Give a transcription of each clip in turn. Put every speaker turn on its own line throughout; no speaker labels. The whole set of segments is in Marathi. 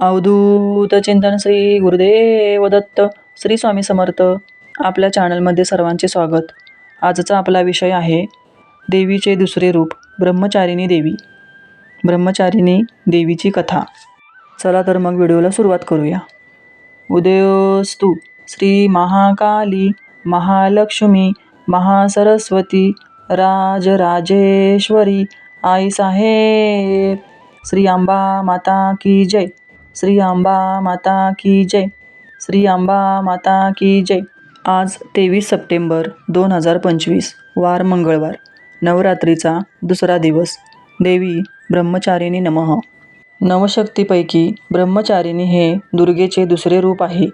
अवधूत चिंतन श्री गुरुदेव दत्त श्री स्वामी समर्थ. आपल्या चॅनलमध्ये सर्वांचे स्वागत. आजचा आपला विषय आहे देवीचे दुसरे रूप ब्रह्मचारिणी देवी. ब्रह्मचारिणी देवीची कथा. चला तर मग व्हिडिओला सुरुवात करूया. उदयोस्तु श्री महाकाली महालक्ष्मी महासरस्वती राजराजेश्वरी आई साहेब. श्री आंबा माता की जय. श्री आंबा माता की जय. श्री आंबा माता की जय. आज तेवीस सप्टेंबर दोन हजार पंचवीस वार मंगळवार नवरात्रीचा दुसरा दिवस. देवी ब्रह्मचारिणी नमः. नवशक्तीपैकी ब्रह्मचारिणी हे दुर्गेचे दुसरे रूप आहे.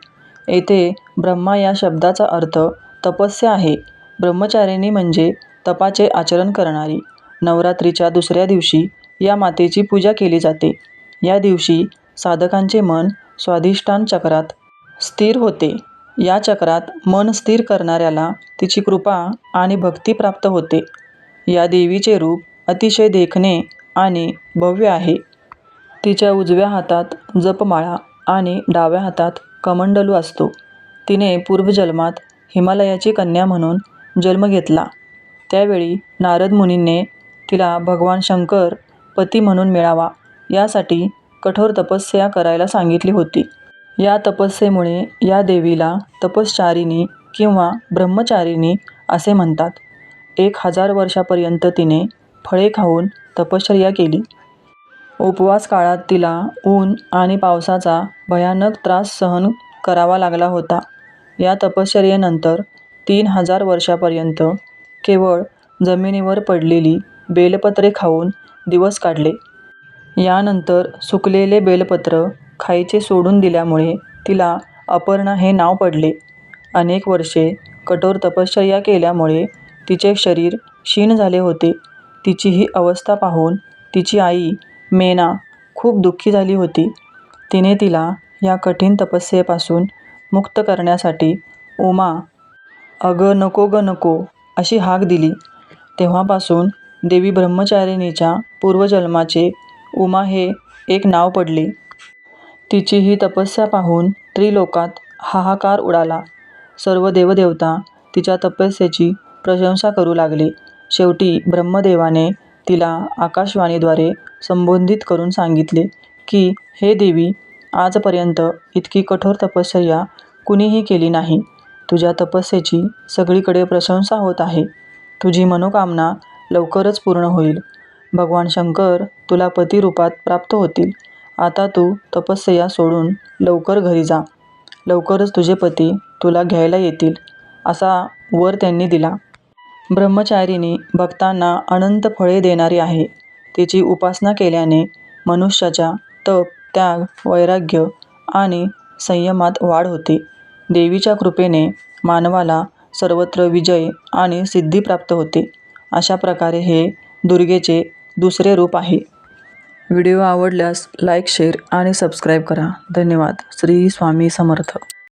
येथे ब्रह्मा या शब्दाचा अर्थ तपस्या आहे. ब्रह्मचारिणी म्हणजे तपाचे आचरण करणारी. नवरात्रीच्या दुसऱ्या दिवशी या मातेची पूजा केली जाते. या दिवशी साधकांचे मन स्वाधिष्ठान चक्रात स्थिर होते. या चक्रात मन स्थिर करणाऱ्याला तिची कृपा आणि भक्ती प्राप्त होते. या देवीचे रूप अतिशय देखणे आणि भव्य आहे. तिच्या उजव्या हातात जपमाळा आणि डाव्या हातात कमंडलू असतो. तिने पूर्वजन्मात हिमालयाची कन्या म्हणून जन्म घेतला. त्यावेळी नारद मुनींनी तिला भगवान शंकर पती म्हणून मिळावा यासाठी कठोर तपस्या करायला सांगितली होती. या तपस्येमुळे या देवीला तपश्चारिणी किंवा ब्रह्मचारिणी असे म्हणतात. एक हजार वर्षापर्यंत तिने फळे खाऊन तपश्चर्या केली. उपवास काळात तिला ऊन आणि पावसाचा भयानक त्रास सहन करावा लागला होता. या तपश्चर्येनंतर तीन हजार वर्षापर्यंत केवळ जमिनीवर पडलेली बेलपत्रे खाऊन दिवस काढले. यानंतर सुकलेले बेलपत्र खायचे सोडून दिल्यामुळे तिला अपर्णा हे नाव पडले. अनेक वर्षे कठोर तपश्चर्या केल्यामुळे तिचे शरीर क्षीण झाले होते. तिची ही अवस्था पाहून तिची आई मेना खूप दुःखी झाली होती. तिने तिला या कठीण तपस्येपासून मुक्त करण्यासाठी उमा अगं नको ग नको अशी हाक दिली. तेव्हापासून देवी ब्रह्मचारिणीच्या पूर्वजन्माचे उमा हे एक नाव पडले. तिची ही तपस्या पाहून त्रिलोकात हाहाकार उडाला. सर्व देवदेवता तिच्या तपस्येची प्रशंसा करू लागले. शेवटी ब्रह्मदेवाने तिला आकाशवाणीद्वारे संबोधित करून सांगितले की हे देवी आजपर्यंत इतकी कठोर तपश्चर्या कुणीही केली नाही. तुझ्या तपस्येची सगळीकडे प्रशंसा होत आहे. तुझी मनोकामना लवकरच पूर्ण होईल. भगवान शंकर तुला पती रूपात प्राप्त होतील. आता तू तपस्या सोडून लवकर घरी जा. लवकरच तुझे पती तुला घ्यायला येतील असा वर त्यांनी दिला. ब्रह्मचारिणी भक्तांना अनंत फळे देणारी आहे. तिची उपासना केल्याने मनुष्याच्या तप त्याग वैराग्य आणि संयमात वाढ होते. देवीच्या कृपेने मानवाला सर्वत्र विजय आणि सिद्धी प्राप्त होते. अशा प्रकारे हे दुर्गेचे दुसरे रूप आहे. व्हिडिओ आवडल्यास लाईक शेअर आणि सबस्क्राईब करा. धन्यवाद. श्री स्वामी समर्थ.